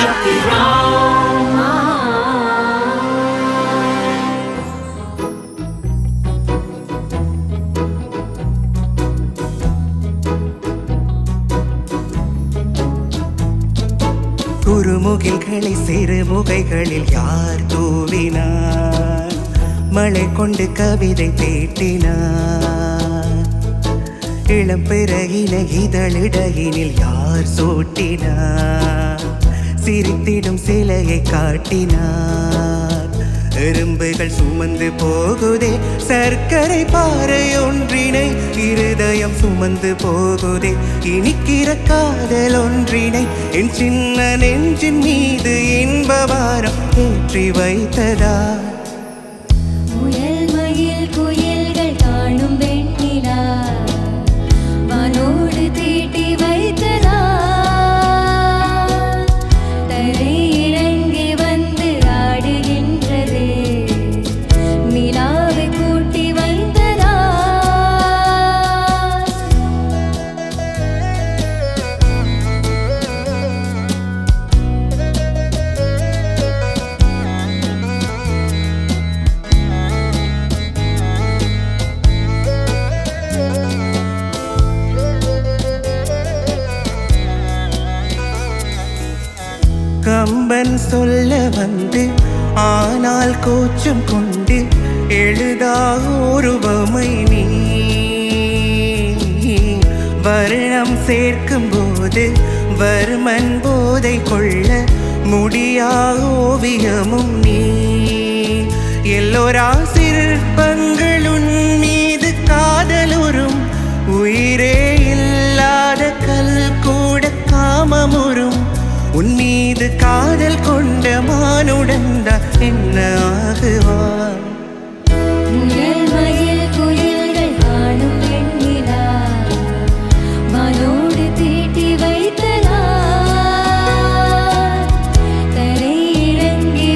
Shakti Rama. குறுமுகில்களை சிறுமுகைகளில் யார் தூவினார்? மழை கொண்டு கவிதை தேட்டினார் இளம்பிறகின இதழிடகினில் யார் சூட்டினார்? சிரித்திடும் சிலையை காட்டினார். எறும்புகள் சுமந்து போகுதே சர்க்கரை பாறை ஒன்றினை இருதயம் சுமந்து போகுதே இனிக்கிற காதல் ஒன்றினை என் சின்ன நெஞ்சின் மீது இன்பவாரம் ஏற்றி வைத்ததா? கம்பன் சொல்ல வந்து ஆனால் கோச்சம் கொண்டு எழுதா உருவமை நீ. வருணம் சேர்க்கும் போது வறுமன் போதை கொள்ள முடியா ஓவியமும் நீ. எல்லோரா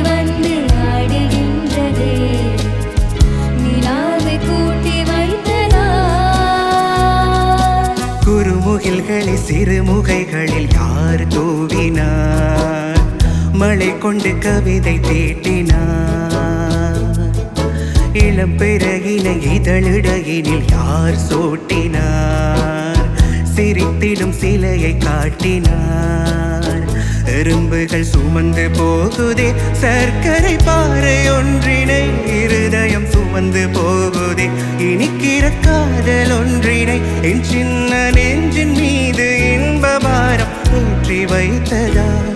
வந்து ஆடுகின்றது. நிலாவை கூட்டி வைத்ததா குறுமுகில்களை சிறுமுகைகளில் யார் தூவினார்? மழை கொண்டு கவிதை தீட்டினார் இளம் பிறகின இதழிடையினில் யார் சூட்டினார்? சிரித்திடும் சிலையை காட்டினார். எறும்புகள் சுமந்து போகுதே சர்க்கரை பாறை ஒன்றினை இருதயம் சுமந்து போகுதே இனிக்கிற காதல் ஒன்றினை என் சின்ன நெஞ்சின் மீது இன்ப பாரம் ஊற்றி வைத்ததா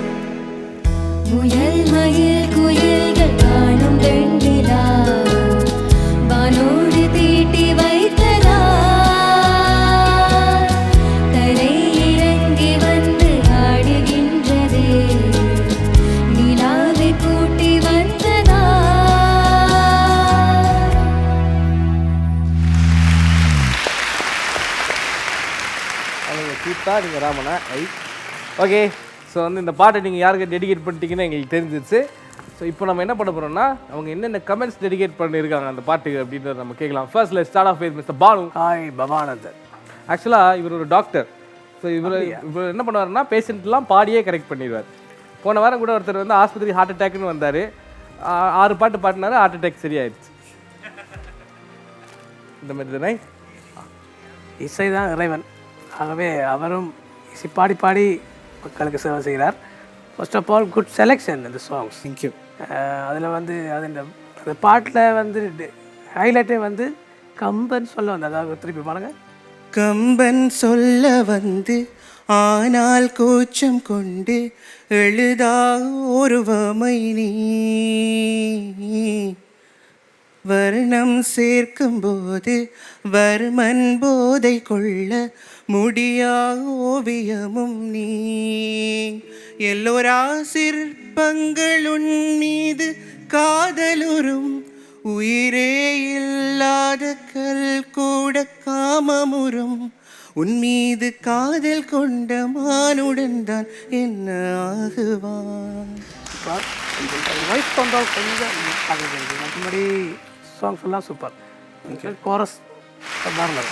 நீங்கள் ராமனா? ஐ. ஓகே. ஸோ வந்து இந்த பாட்டை நீங்கள் யாருக்கு டெடிகேட் பண்ணிட்டீங்கன்னு எங்களுக்கு தெரிஞ்சிச்சு ஸோ இப்போ நம்ம என்ன பண்ண போகிறோம்னா அவங்க என்னென்ன கமெண்ட்ஸ் டெடிகேட் பண்ணியிருக்காங்க அந்த பாட்டுக்கு அப்படின்றத நம்ம கேட்கலாம். ஃபர்ஸ்ட்ல start off with mister Banu. Hi Bhavanandhan. ஆக்சுவலாக இவர் ஒரு டாக்டர் ஸோ இவர் இவர் என்ன பண்ணுவாருன்னா பேஷண்ட்லாம் பாடியே கரெக்ட் பண்ணிடுவார். போன வாரம் கூட ஒருத்தர் வந்து ஆஸ்பத்திரி ஹார்ட் அட்டாக்னு வந்தார். ஆறு பாட்டு பாடினாரு ஹார்ட் அட்டாக் சரியாயிடுச்சு. இந்த மாதிரி தானே? இசை தான் இறைவன். ஆகவே அவரும் இசை பாடி பாடி மக்களுக்கு சேவை செய்கிறார். First of all good selection இந்த சாங்ஸ் தேங்க்யூ அதில் வந்து அது இந்த அந்த பாட்டில் வந்து ஹைலைட்டே வந்து கம்பன் சொல்ல வந்து அதாவது திருப்பி பாருங்க. கம்பன் சொல்ல வந்து ஆனால் கூச்சம் கொண்டு எழுதா ஒருவமை நீ. வர்ணம் சேர்க்கும்போது வர்மன் போதை கொள்ள முடியா ஓவியமும் நீ. எல்லோரா சிற்பங்களுன் மீது காதலுறும் உயிரே இல்லாத கல் கூட காமமுறும். உன் மீது காதல் கொண்ட மானுடன் தான் என்ன ஆகுவான்? வாய்ஸ் கொண்டால் கொஞ்சம் அது மற்றபடி சாங்ஸ் எல்லாம் சூப்பர். கோரஸ் பாருங்கள்